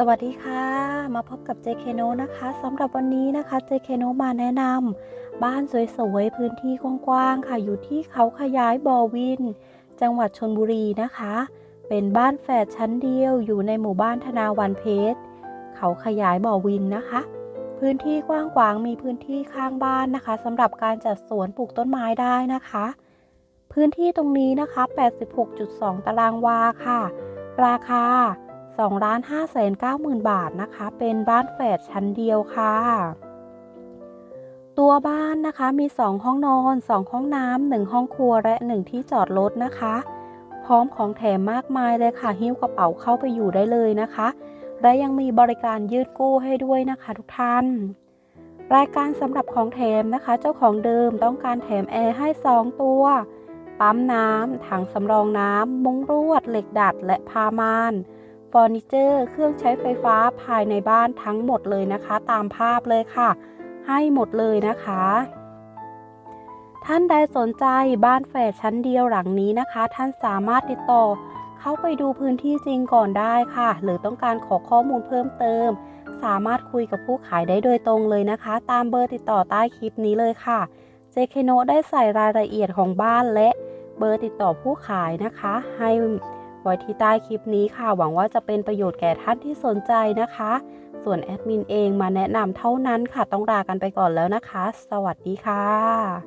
สวัสดีค่ะ มาพบกับ JK n o นะคะสำหรับวันนี้นะคะ JK n o มาแนะนำบ้านสวยๆ พื้นที่กว้างๆ ค่ะ อยู่ที่เขาขยายบอวิน จังหวัดชนบุรีนะคะ เป็นบ้านแฝดชั้นเดียวอยู่ในหมู่บ้านธนาวันเพชร เขาขยายบอวินนะคะ พื้นที่กว้างขวางมีพื้นที่ข้างบ้านนะคะสำหรับการจัดสวนปลูกต้นไม้ได้นะคะ พื้นที่ตรงนี้นะคะ 86.2 ตารางวาค่ะ ราคา 2 5 9 0 0 0 0 บาทนะคะ เป็นบ้านแฝดชั้นเดียวค่ะ ตัวบ้านนะคะมี 2 ห้องนอน 2 ห้องน้ำ1ห้องครัวและ 1 ที่จอดรถนะคะ พร้อมของแถมมากมายเลยค่ะ หิ้วกระเป๋าเข้าไปอยู่ได้เลยนะคะ และยังมีบริการยืดกู้ให้ด้วยนะคะทุกท่าน รายการสำหรับของแถมนะคะ เจ้าของเดิมต้องการแถมแอร์ให้ 2 ตัว ปั๊มน้ำถังสำรองน้ำมุ้งรวด เหล็กดัดและพามาน ร์นิเจอร์ เครื่องใช้ไฟฟ้าภายในบ้านทั้งหมดเลยนะคะ ตามภาพเลยค่ะ ให้หมดเลยนะคะ ท่านใดสนใจบ้านแฝดชั้นเดียวหลังนี้นะคะ ท่านสามารถติดต่อ เข้าไปดูพื้นที่จริงก่อนได้ค่ะ หรือต้องการขอข้อมูลเพิ่มเติม สามารถคุยกับผู้ขายได้โดยตรงเลยนะคะ ตามเบอร์ติดต่อใต้คลิปนี้เลยค่ะ JK n o ได้ใส่รายละเอียดของบ้านและเบอร์ติดต่อผู้ขายนะคะ ให้ ไว้ที่ใต้คลิปนี้ค่ะ หวังว่าจะเป็นประโยชน์แก่ท่านที่สนใจนะคะ ส่วนแอดมินเองมาแนะนำเท่านั้นค่ะ ต้องลากันไปก่อนแล้วนะคะ สวัสดีค่ะ